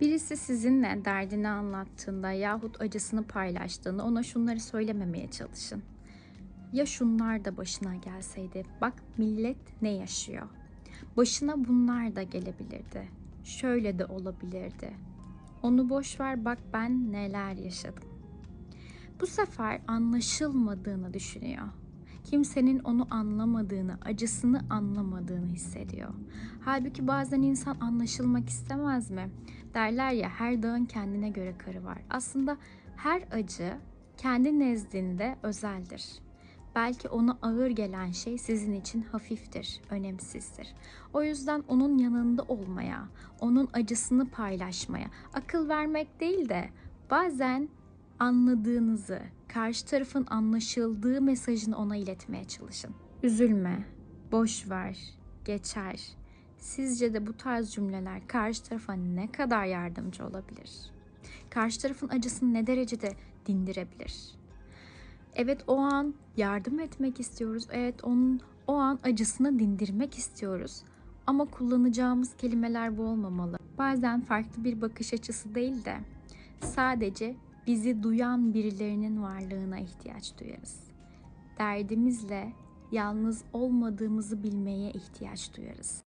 Birisi sizinle derdini anlattığında yahut acısını paylaştığında ona şunları söylememeye çalışın. Ya şunlar da başına gelseydi. Bak millet ne yaşıyor. Başına bunlar da gelebilirdi. Şöyle de olabilirdi. Onu boş ver bak ben neler yaşadım. Bu sefer anlaşılmadığını düşünüyor. Kimsenin onu anlamadığını, acısını anlamadığını hissediyor. Halbuki bazen insan anlaşılmak istemez mi? Derler ya her dağın kendine göre karı var. Aslında her acı kendi nezdinde özeldir. Belki ona ağır gelen şey sizin için hafiftir, önemsizdir. O yüzden onun yanında olmaya, onun acısını paylaşmaya, akıl vermek değil de bazen anladığınızı, karşı tarafın anlaşıldığı mesajını ona iletmeye çalışın. Üzülme, boş ver, geçer. Sizce de bu tarz cümleler karşı tarafa ne kadar yardımcı olabilir? Karşı tarafın acısını ne derecede dindirebilir? Evet o an yardım etmek istiyoruz. Evet onun o an acısını dindirmek istiyoruz. Ama kullanacağımız kelimeler bu olmamalı. Bazen farklı bir bakış açısı değil de sadece bizi duyan birilerinin varlığına ihtiyaç duyarız. Derdimizle yalnız olmadığımızı bilmeye ihtiyaç duyarız.